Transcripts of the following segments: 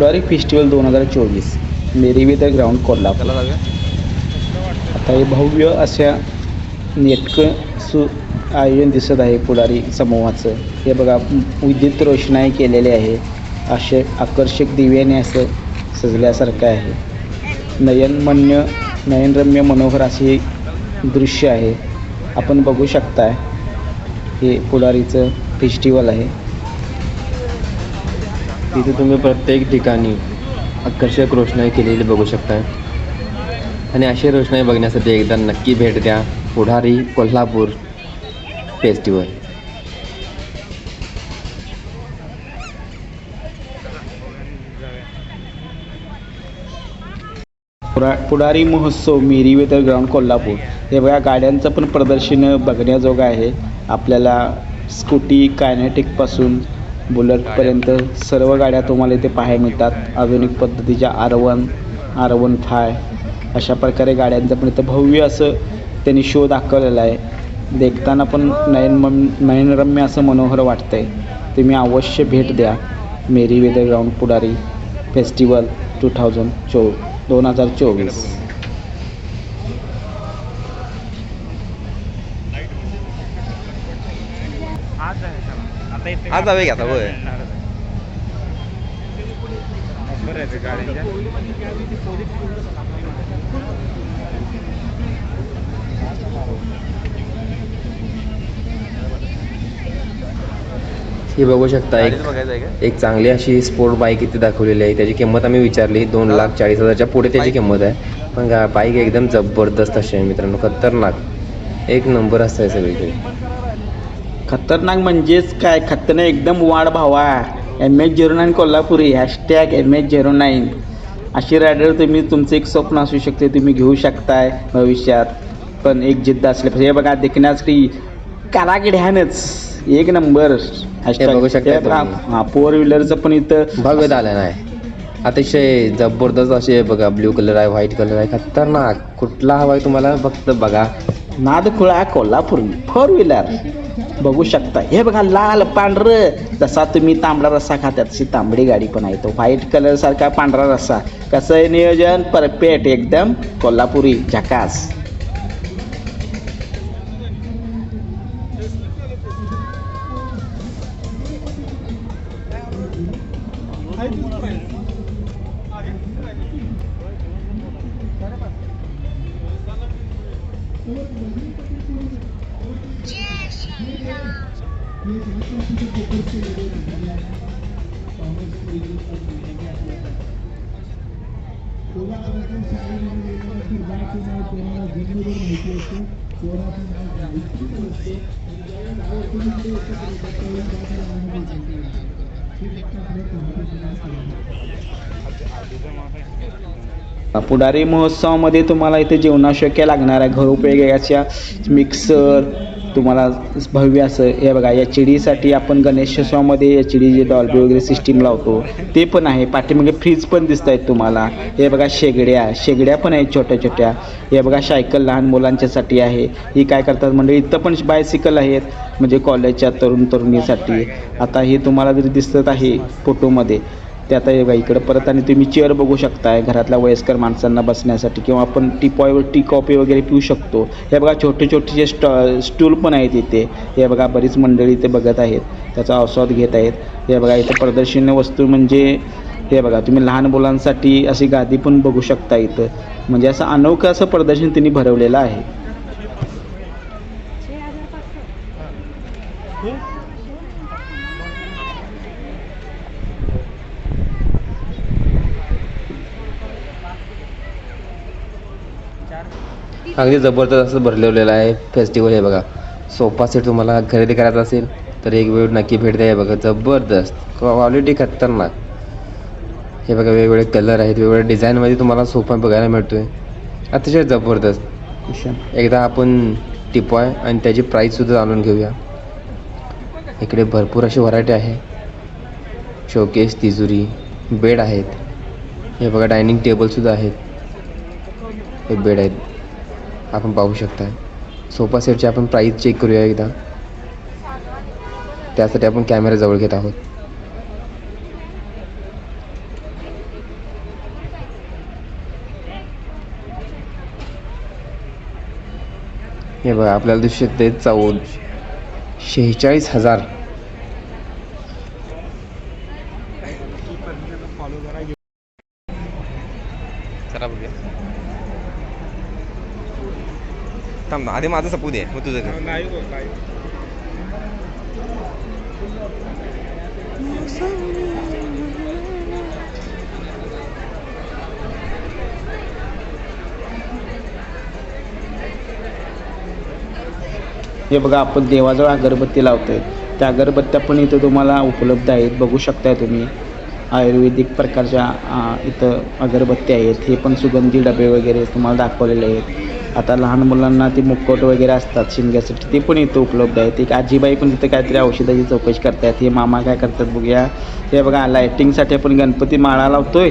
पुढारी festival दोन हजार चोवीस. Meriweather ground Kolhapur. आता हे भव्य अशा नेटकं सु आयोजन दिसत आहे पुढारी समूहाचं. हे बघा विद्युत रोषणाई केलेली आहे. असे आकर्षक दिव्याने असं सजल्यासारखं आहे. नयनमन्य नयनरम्य मनोहर असे दृश्य आहे. आपण बघू शकताय हे पुढारीचं फेस्टिवल आहे. तिथे तुम्ही प्रत्येक ठिकाणी आकर्षक रोषणाई केलेली बघू शकताय. आणि अशी रोषणाई बघण्यासाठी एकदा नक्की भेट द्या पुढारी कोल्हापूर फेस्टिवल पुढारी महोत्सव मिरी वेदर ग्राउंड कोल्हापूर. हे बघा गाड्यांचं पण प्रदर्शन बघण्याजोगं आहे. आपल्याला स्कूटी कायनेटिकपासून बुलेटपर्यंत सर्व गाड्या तुम्हाला इथे पाहायला मिळतात. आधुनिक पद्धतीच्या R one R one five अशा प्रकारे गाड्यांचं पण इथं भव्य असं त्यांनी शो दाखवलेला आहे. देखताना पण नयन नयनरम्य असं मनोहर वाटतं आहे तुम्ही अवश्य भेट द्या. Meriweather ground Pudhari festival two thousand चो दोन हजार चोवीस. आज जाऊया की आता होय ही बघू शकता एक एक चांगली अशी स्पोर्ट बाईक इथे दाखवलेली आहे. त्याची किंमत आम्ही विचारली दोन लाख चाळीस हजारच्या पुढे त्याची किंमत आहे. पण गा बाईक एकदम जबरदस्त अशी आहे मित्रांनो खतरनाक. एक नंबर असतं सगळीकडे. खतरनाक म्हणजेच काय? खतरनाक एकदम वाढ भावा. M H zero nine Kolhapuri hashtag M H zero nine अशी रायडर तुम्ही तुमचं एक स्वप्न असू शकते तुम्ही घेऊ शकताय भविष्यात. पण एक जिद्द असले पाहिजे हे बघा देखण्यासाठी कारागिड्यानच एक नंबर. बघू शकताय तुम्ही. हा फोर व्हीलरचं पण इथं भव्य झालं नाही. अतिशय जबरदस्त आहे बघा ब्ल्यू कलर आहे व्हाईट कलर आहे. खतरनाक. कुठला हवा आहे तुम्हाला फक्त बघा. नादखुळा कोल्हापूर फोर व्हीलर बघू शकता. हे बघा लाल पांढरं. जसा तुम्ही तांबडा रस्सा खाता तशी तांबडी गाडी पण आहे. तो व्हाईट कलर सारखा पांढरा रस्सा. कसं आहे नियोजन? परफेक्ट एकदम कोल्हापुरी झकास. पुढारी महोत्सवामध्ये तुम्हाला इथे जेवणाशक्य लागणाऱ्या घरोपयोगाच्या मिक्सर तुम्हाला भव्य असं हे बघा एच डीसाठी आपण गणेशोत्सवामध्ये डी जे डॉल्बी वगैरे सिस्टीम लावतो ते पण आहे. पाठीमागे फ्रीज पण दिसत आहेत तुम्हाला. हे बघा शेगड्या शेगड्या पण आहेत छोट्या छोट्या हे बघा सायकल लहान मुलांच्यासाठी आहे. ही काय करतात म्हणजे इथं पण बायसिकल आहेत म्हणजे कॉलेजच्या तरुण तरुणीसाठी आता हे तुम्हाला जरी दिसत आहे फोटोमध्ये ते आता हे बघा इकडं परत आणि तुम्ही चेअर बघू शकताय घरातल्या वयस्कर माणसांना बसण्यासाठी किंवा आपण टी पॉय टी कॉफी वगैरे पिऊ शकतो. हे बघा छोटे छोटे जे स्टॉ स्टूल पण आहेत इथे. हे बघा बरीच मंडळी इथे बघत आहेत. त्याचा आस्वाद घेत आहेत. हे बघा इथं प्रदर्शनीय वस्तू म्हणजे हे बघा तुम्ही लहान मुलांसाठी अशी गादी पण बघू शकता इथं. म्हणजे असं अनोखं असं प्रदर्शन त्यांनी भरवलेलं आहे. अगदी जबरदस्त असं भरलेलं आहे फेस्टिवल हे बघा. सोफा सेट तुम्हाला खरेदी करायचा असेल तर एक वेळ नक्की भेट द्या. हे बघा जबरदस्त. क्वालिटी खतरनाक. हे बघा वेगवेगळे कलर आहेत वेगवेगळ्या डिझाईनमध्ये तुम्हाला सोफा बघायला मिळतो आहे अतिशय जबरदस्त. एकदा आपण टिपॉय आणि त्याची प्राईससुद्धा जाणून घेऊया. इकडे भरपूर अशी व्हरायटी आहे. शोकेस तिजुरी बेड आहेत. हे बघा डायनिंग टेबलसुद्धा आहेत. हे बेड आहेत. आपण पाहू शकता सोफा सेटची आपण प्राईस चेक करूया एकदा. त्यासाठी आपण कॅमेरा जवळ घेत आहोत. हे बघा आपल्याला दिवशी शकते चौद शेहेचाळीस हजार चला बघूया थांब ना आधी माझं सपू दे मग तुझं कर. हे बघा आपण देवाजवळ अगरबत्ती लावतोय. त्या अगरबत्त्या पण इथं तुम्हाला उपलब्ध आहेत बघू शकताय तुम्ही. आयुर्वेदिक प्रकारच्या आ, इथं अगरबत्ती आहेत हे पण सुगंधी डबे वगैरे तुम्हाला दाखवलेले आहेत. आता लहान मुलांना ते मुक्कोट वगैरे असतात शिमग्यासाठी ते पण इथं उपलब्ध आहेत. एक आजीबाई पण तिथं काहीतरी औषधाची चौकशी करतात हे मामा काय करतात बघूया. हे बघा लायटिंगसाठी आपण गणपती माळा लावतोय.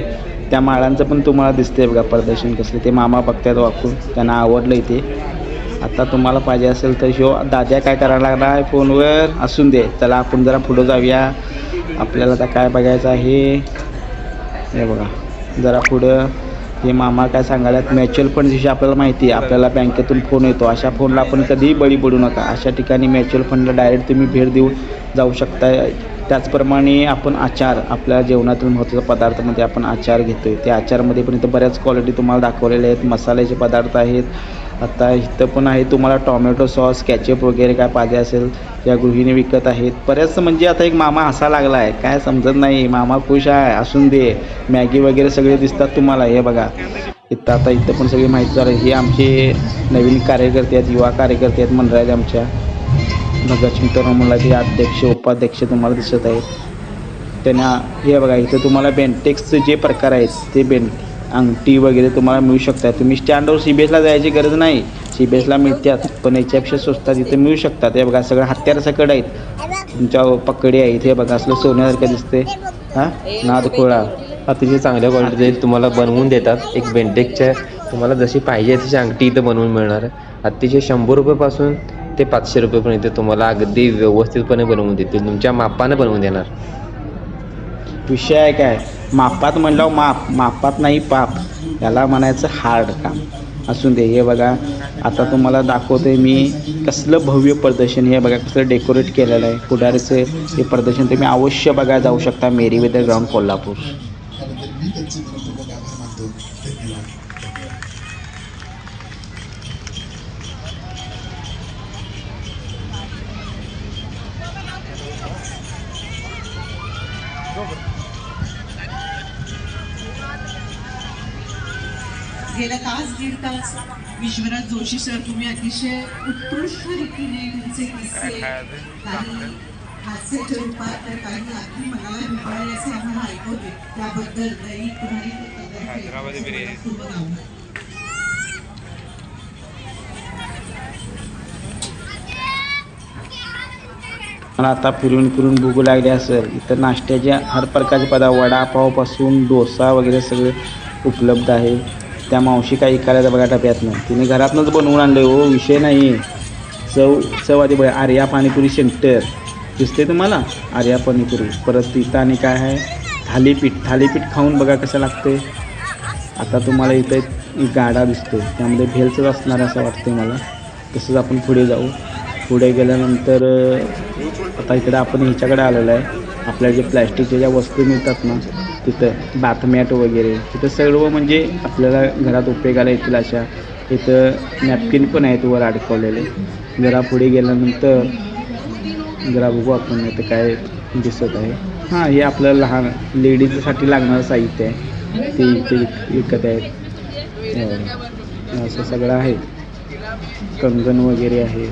त्या माळांचं पण तुम्हाला दिसतंय बघा प्रदर्शन कसलं. ते मामा बघतात वाकून. त्यांना आवडलं इथे. आता तुम्हाला पाहिजे असेल तर शो दाद्या काय करायला लागला आहे फोनवर? असून दे. चला आपण जरा पुढं जाऊया. आपल्याला आता काय बघायचं आहे? हे बघा. जरा पुढं. हे मामा काय सांगायला म्युच्युअल फंड विषयी आपल्याला माहिती आहे आपल्याला बँकेतून फोन येतो. अशा फोनला आपण कधीही बळी पडू नका. अशा ठिकाणी म्युच्युअल फंडला डायरेक्ट तुम्ही भेट देऊन जाऊ शकता त्याचप्रमाणे आपण आचार आपल्या जेवणातील महत्त्वाचा पदार्थामध्ये आपण आचार घेतो आहे त्या आचारमध्ये पण इथं बऱ्याच क्वालिटी तुम्हाला दाखवलेल्या आहेत. मसाल्याचे पदार्थ आहेत. आता इथं पण आहे तुम्हाला टॉमॅटो सॉस कॅचअप वगैरे काय पाहिजे असेल या गृहिणी विकत आहेत. बऱ्याच म्हणजे आता एक मामा हसा लागला आहे काय समजत नाही मामा खुश आहे असून दे. मॅगी वगैरे सगळे दिसतात तुम्हाला हे बघा. इथं आता इथं पण सगळी माहिती झाली हे आमचे नवीन कार्यकर्ते आहेत युवा कार्यकर्ते आहेत मंडळाचे आमच्या. नगरचिंतन तरुण मंडळाचे अध्यक्ष उपाध्यक्ष तुम्हाला दिसत आहेत. त्यांना हे बघा इथं तुम्हाला बेंटेक्सचे जे प्रकार आहेत ते बेन अंगठी वगैरे तुम्हाला मिळू शकतात. तुम्ही स्टँडवर सी बी एसला जायची गरज नाही. सी बी एसला मिळतात पण याच्यापेक्षा स्वस्तात इथे मिळू शकतात. हे बघा सगळं हत्यार सकड आहेत. तुमच्या पकडी आहेत हे बघा असलं सोन्यासारखं दिसते हां? नादखोळा. अतिशय चांगल्या क्वालिटीचे तुम्हाला बनवून देतात. एक बेंटेकच्या तुम्हाला जशी पाहिजे तशी अंगठी इथं बनवून मिळणार अतिशय शंभर रुपयेपासून ते पाचशे रुपयेपर्यंत तुम्हाला अगदी व्यवस्थितपणे बनवून देतील. तुमच्या मापानं बनवून देणार. विषय आहे काय? मापात म्हणलं माप. मापात नाही पाप. याला म्हणायचं हार्ड काम. असून दे. हे बघा आता तुम्हाला दाखवतोय मी कसलं भव्य प्रदर्शन हे बघा कसलं डेकोरेट केलेलं आहे. पुढारीचं हे प्रदर्शन तुम्ही अवश्य बघायला जाऊ शकता. Meriweather ground Kolhapur. गेल्या तास दीड तास विश्वनाथ जोशी सर तुम्ही अतिशय उत्कृष्ट रीतीने तुमचे किस्से काही हास्याच्या रूपात तर काही अगदी मनाला भिडणारे असे आम्हाला ऐकवते. त्याबद्दल दही पुढारी पण आता फिरून फिरून भूक लागली असेल इथं नाश्त्याचे हर प्रकारचे पदार्थ वडापावपासून डोसा वगैरे सगळे उपलब्ध आहे. त्या मावशी काही करायचं बघा टप्प्यातनं तिने घरातनंच बनवून आणलं हो विषय नाही. चव चव आधी बघा आर्या पाणीपुरी सेंटर. दिसते तुम्हाला? आर्या पाणीपुरी. परत तिथं आणि काय आहे? थालीपीठ. थालीपीठ खाऊन बघा कसं लागते आता तुम्हाला इथं एक गाडा दिसतो त्यामध्ये भेलचंच असणार असं वाटतं मला. तसंच आपण पुढे जाऊ. पुढे गेल्यानंतर आता इकडे आपण ह्याच्याकडे आलेलो आहे. आपल्या जे प्लॅस्टिकच्या ज्या वस्तू मिळतात ना तिथं बाथमॅट वगैरे तिथं सर्व म्हणजे आपल्याला घरात उपयोगाला येतील अशा. इथं नॅपकिन पण आहेत वर अडकवलेले. जरा पुढे गेल्यानंतर जरा बघू आपण इथं काय दिसत आहे. हां हे आपलं लहान लेडीजसाठी लागणारं साहित्य आहे. ते इथे विकत आहेत. असं सगळं आहे. कंगन वगैरे आहे.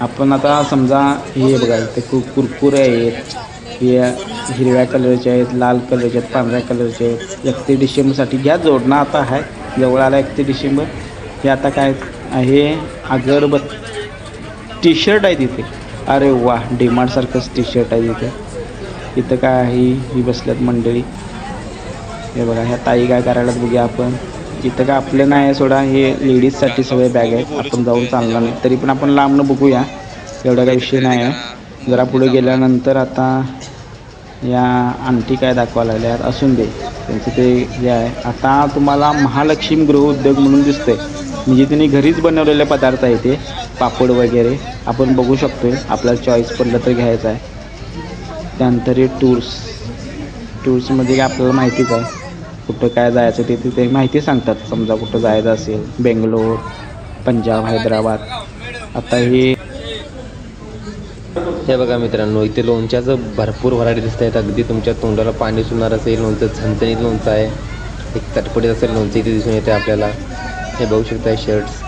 आपण आता समजा हे बघा इथे कुरकुरे आहेत. हे हिरव्या कलरचे आहेत लाल कलरचे आहेत पांढऱ्या कलरचे आहेत. एकतीस डिसेंबरसाठी घ्या जोडणं आता आहे. जवळ आला एकतीस डिसेंबर. हे आता काय आहे? अगरबत टी शर्ट आहे तिथे. अरे वा डिमार्टसारखंच टी शर्ट आहे तिथे. इथं काय आहे? ही बसल्यात मंडळी. हे बघा ह्या ताई काय करायला बघूया आपण. इथं काय आपलं नाही आहे सोडा. हे लेडीजसाठी सगळे बॅग आहेत. आपण जाऊन चालणार नाही. तरी पण आपण लांबनं बघूया. एवढा काही विषय नाही आहे. जरा पुढे गेल्यानंतर आता या आणखी काय दाखवायला लागल्या आहेत? असून दे. त्यांचं ते जे आहे. आता तुम्हाला महालक्ष्मी गृहउद्योग म्हणून दिसतंय. म्हणजे त्यांनी घरीच बनवलेले पदार्थ आहे ते. पापड वगैरे. आपण बघू शकतोय. आपल्याला चॉईस पडलं तर घ्यायचं आहे. त्यानंतर हे टूर्स टूर्समध्ये काय आपल्याला माहितीच आहे. कुठं काय जायचं ते तिथे माहिती सांगतात. समजा कुठं जायचं असेल. बेंगलोर पंजाब हैदराबाद. आता हे हे बघा मित्रांनो इथे लोणच्याचं भरपूर व्हरायटी दिसत आहेत अगदी तुमच्या तोंडाला पाणी सुणार असेल लोणचं झणझणीत लोणचं आहे. एक तटपटीत असेल लोणचं इथे दिसून येते आपल्याला. हे बघू शकता शर्ट्स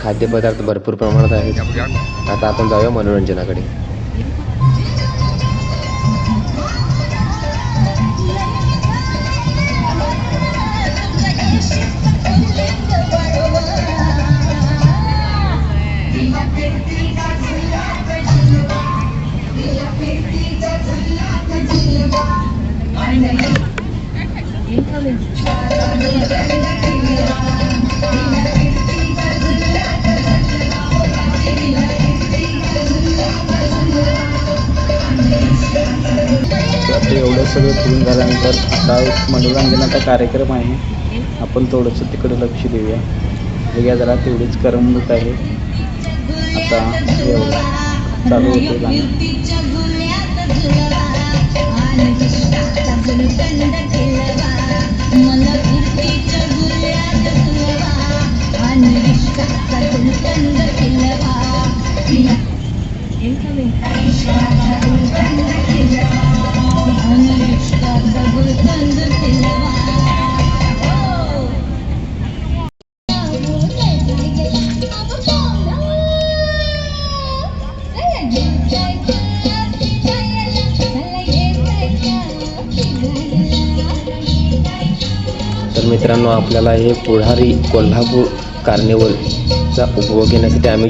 खाद्यपदार्थ भरपूर प्रमाणात आहेत. आता आपण जाऊया मनोरंजनाकडे. एवढं झाल्यानंतर आता एक मनोरंजनाचा कार्यक्रम आहे. आपण थोडंसं तिकडे लक्ष देऊया. बघा जरा तेवढीच करमणूक आहे. आता चालू होते गाणं. तर मित्रांनो आपल्याला हे पुढारी कोल्हापूर कार्निवलचा उपभोग घेण्यासाठी आम्ही